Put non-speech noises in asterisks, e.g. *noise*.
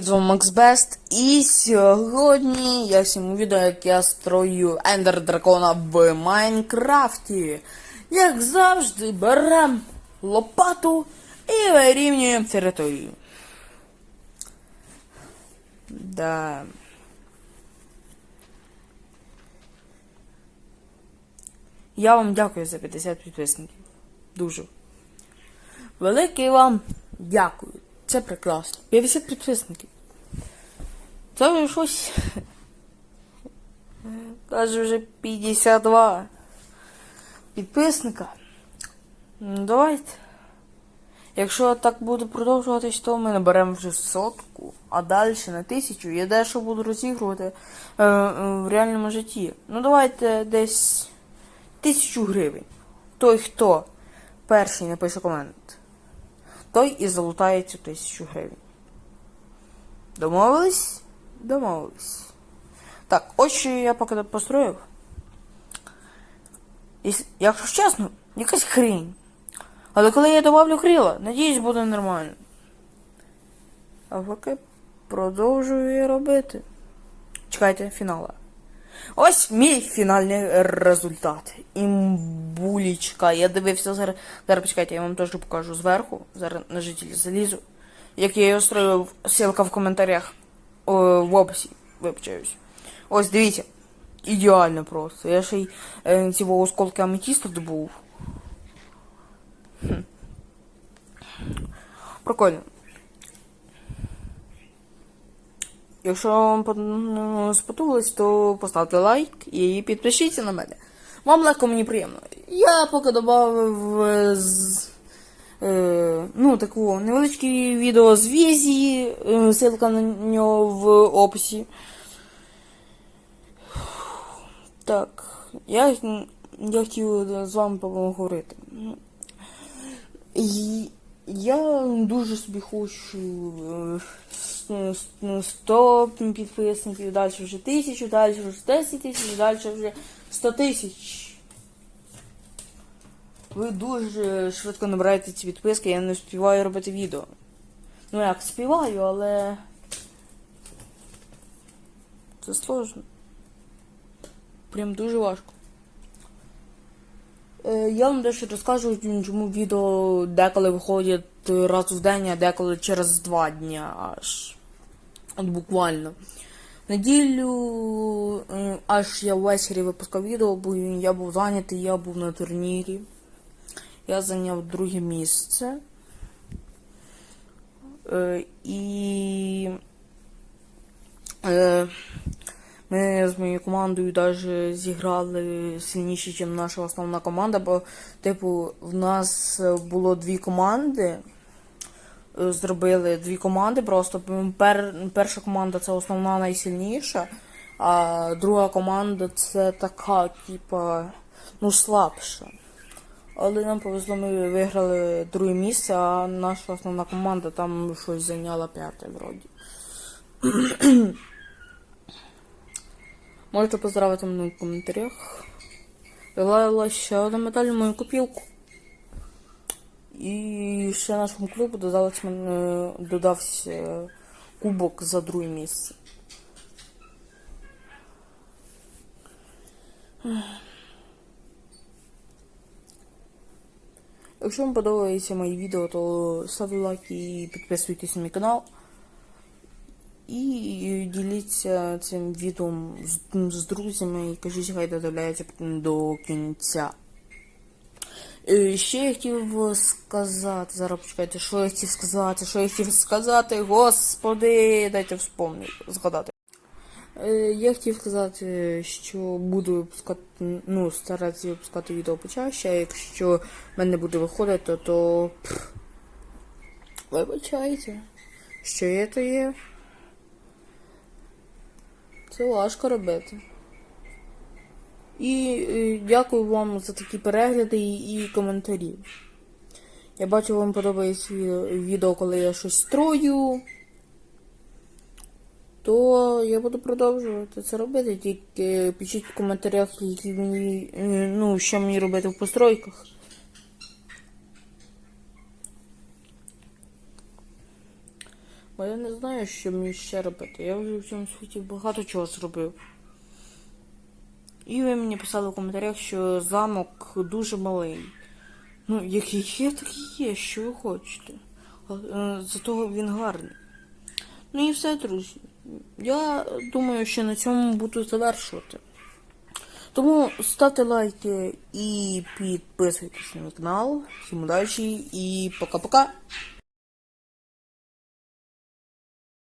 З вами MaxBest і сьогодні я всім відео, як я строю Ендер Дракона в Майнкрафті. Як завжди, берем лопату і вирівнюємо територію. Да. Я вам дякую за 50 підписників. Дуже. Велике вам дякую. Це прекрасно. 50 підписників. Це вже щось. Каже вже 52 підписника. Ну, давайте. Якщо так буде продовжуватись, то ми наберемо вже сотку, а далі на тисячу. Я дещо буду розігрувати е, е, в реальному житті. Ну давайте десь тисячу гривень. Той, хто перший напише комент, той і залутає цю тисячу гривень. Домовились? Домовились. Так, ось що я поки построїв. І, якщо чесно, якась хрінь. Але коли я добавлю крила, надіюсь, буде нормально. А поки продовжую я робити. Чекайте фінала. Ось мій фінальний результат. Імбулічка. Я дивився зараз. Зараз почекайте, я вам теж покажу зверху. Зараз на жителі залізу. Як я його строїв, ссылка в коментарях. О, в описі. Вибачаюсь. Ось дивіться. Ідеально просто. Я ще й е, ці осколки аметісту добув. Хм. Прикольно. Якщо вам ну, сподобалось, то поставте лайк і підпишіться на мене. Вам легко, мені приємно. Я поки додав е, з, е, ну, таку невеличке відео з візії, е, ссылка на нього в описі. Так, я, я хотів з вами поговорити. Я дуже собі хочу е, с- с- 100 підписників, далі вже 1000, далі вже 10 тисяч, далі вже 100 тисяч. Ви дуже швидко набираєте ці підписки, я не співаю робити відео. Ну як, співаю, але. Це сложно. Прям дуже важко. Е, Я вам дещо розкажу, чому відео деколи виходять раз в день, а деколи через два дня аж. От буквально. Неділю е, аж я ввечері випускав відео, бо я був зайнятий, я був на турнірі. Я зайняв друге місце. Е, І е, ми з моєю командою навіть зіграли сильніше, ніж наша основна команда, бо, типу, в нас було дві команди. Е, Зробили дві команди просто. Пер, перша команда це основна найсильніша, а друга команда це така, типа, ну, слабша. Але нам повезло, ми виграли друге місце, а наша основна команда там щось зайняла п'яте вроді. *clears throat* Можете поздравити мене в коментарях. Вилила ще одна медаль в мою копілку. І ще нашому клубу додався, додався кубок за друге місце. Якщо вам подобається мої відео, то ставте лайк і підписуйтесь на мій канал. І діліться цим відео з, з друзями і кажіть, хай додивляється до кінця. Е, Ще я хотів сказати, зараз почекайте, що я хотів сказати, що я хотів сказати, господи, дайте вспомнити, згадати. Е, Я хотів сказати, що буду випускати, ну, старатися випускати відео почаще, а якщо в мене буде виходити, то, то вибачайте, що є, то є. Це важко робити. І е, дякую вам за такі перегляди і, коментарі. Я бачу, вам подобається відео, коли я щось строю. То я буду продовжувати це робити. Тільки пишіть в коментарях, які мені, е, ну, що мені робити в постройках. А я не знаю, що мені ще робити. Я вже в цьому світі багато чого зробив. І ви мені писали в коментарях, що замок дуже малий. Ну, який є, такий є, що ви хочете. Е, Зато він гарний. Ну і все, друзі. Я думаю, що на цьому буду завершувати. Тому ставте лайки і підписуйтесь на канал. Всім удачі і пока-пока.